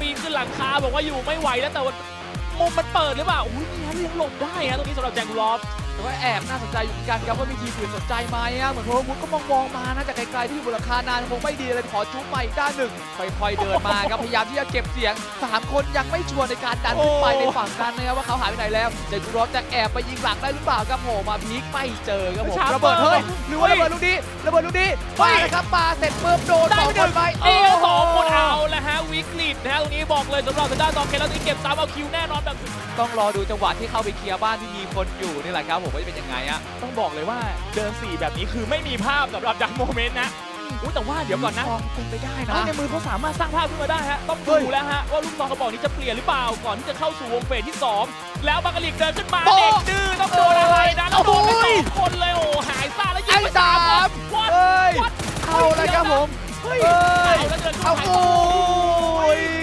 ปีนขึ้นหลังคาบอกว่าอยู่ไม่ไหวแล้วแต่ว่ามุมมันเปิดหรือเปล่าอุ้ยนี่ฮะยังหลบได้ฮะตรงนี้สำหรับแจ็คลอฟแต่ว่าแอบน่าสนใจอยู่เหมือนกันครับว่ามีทีมอื่นสนใจไหมอะเหมือนโฮมุดก็มองมองๆมานะจากไกลๆที่อยู่บนหลังคานานคงไม่ดีเลยขอจุ๊บใหม่ด้านหนึ่งค่อยๆเดินมาครับพยายามที่จะเก็บเสียงสามคนยังไม่ชัวร์ในการดันขึ้นไปในฝั่งกันนะครับว่าเขาหายไปไหนแล้วเจจูรอฟจะแอบไปยิงหลังได้หรือเปล่าครับโผล่มาพีคไม่เจอครับผมระเบิดเฮ้ยหรือว่าระเบิดลูกนี้ระเบิดลูกนี้มาเลยครับปาเสร็จปุ๊บโดนสองคนไป สำหรับทางด้านตองเคแล้วนี่เก็บสามเอาคิวแน่นอนแบบต้องรอดูจังหวะที่เข้าไปเคลียร์บ้านที่มีคนอยู่นี่แหละครับผมว่าจะเป็นยังไงอะต้องบอกเลยว่าเดินสี่แบบนี้คือไม่มีภาพสำหรับดักโมเมนต์นะอุ้ยแต่ว่าเดี๋ยวก่อนนะมองเป็นไปได้นะเฮ้ยในมือเขาสามารถสร้างภาพขึ้นมาได้ฮะต้องเฮ้ดูยแล้วฮะว่าลูกซองกระบอกนี้จะเปลี่ยนหรือเปล่าก่อนที่จะเข้าสู่วงเฟสที่ 2 แล้วบางกะลิกเดินขึ้นมาโป๊ะเด็กดื้อต้องโดนอะไรนะแล้วโดนไปโอ้สยองคนเลยโอ้หายซ่าแล้วยิงไปไอ้สามสามคนวัดเฮ้ยวัดเอาเลยครับผมเฮ้ยเฮ้ยเอาแล้วเดินเข้าเอาหายโอ้ยเกือบได้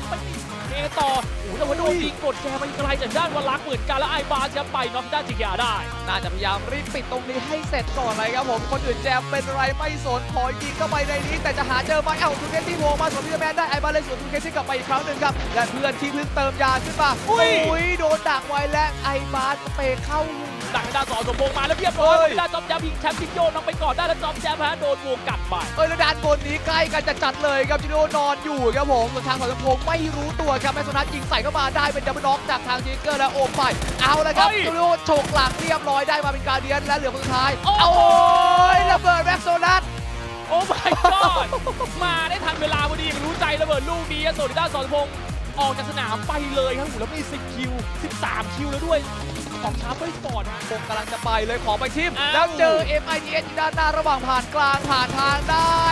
Company. เอต่อโอ้โหแต่ว่าโดนยิงกดแกไปไกลจากด้านวลักษณ์เหมือนกันแล้วไอบาสจะไปน็อกด้านจิกยาได้ น่าจะพยายามรีบปิดตรงนี้ให้เสร็จก่อนเลยครับผมคนอื่นแจมเป็นไรไม่สนขอยิงเข้าไปในนี้ แต่จะหาเจอไหมเอ้าทูเคสที่โผล่มาสวนพิแมนได้ไอบาเลยสวนทูเคสที่กลับไปอีกครั้งหนึ่งครับและเพื่อนที่เพิ่งเติมยาขึ้นมาอุ้ยยโดนดักไว้และไอบาสเปเข้าดักด้านสองสมพงษ์มาแล้วเรียบร้อยเฮ้ยด้านจอมแจ๊บยิงแชมป์พิกโยนลงไปก่อนได้แล้วจอมแจ๊บฮะโดนวงกัดไปเอ้ยแล้วด้านบนนี้ใกล้กันจะจัดเลยครับจิโร่นอนอยู่ครับผมส่วนทางของลำโพงไม่รู้ตัวครับแมสโซนัทยิงใส่เข้ามาได้เป็นดับเบิลน็อกจากทางจิงเกอร์และโอมไปเอาละครับเฮ้ยจิโร่ฉกหลังเรียบร้อยได้มาเป็นการเดียนและเหลือคนสุดท้ายโอ้เอาโอ้ยระเบิดแม็กโซนัทโอ้ my god มาได้ทันเวลาพอดีรู้ใจระเบิดลูกนี้โซนิด้าสอนพงษ์ออกจากสนามไปเลยครับโอ้โหแล้วมี10คิว 13 คิวแล้วด้วยออกช้าไปก่อนฮะคงกำลังจะไปเลยขอไปทิมอ้าวแล้วเจอ MITS อยู่ด้านหน้าระหว่างผ่านกลางผ่านทางได้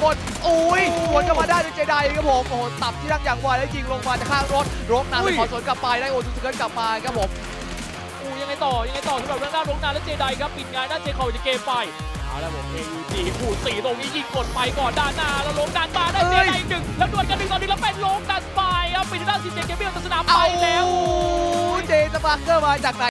ไหมหนึ่งคนอุ้ยสวนกลับมาได้ด้วยเจไดครับผมโอ้โหตับที่นั่งอย่างไวแล้วยิงลงมาจากข้างรถรถนำไปขอสวนกลับไปได้โอทูสเกิร์ตกลับมาครับผมอู้ยังไงต่อยังไงต่อสำหรับทางด้านลงนาและเจไดครับปิดงานด้านเจคอจะเกมไปเอาแล้วผมเองดีผูดสีตรงนี้ยิงกดไปก่อนด้านหน้าแล้วลงด้านมาได้เจไดอีกหนึ่งแล้วดวลกันหนึ่งต่อหนึ่งแล้วเป็นลงด้านสปายครับปิดด้านซีเจเกมเบลจากสนามไปเอาแล้วเจสปาร์เกอร์มาจากไหน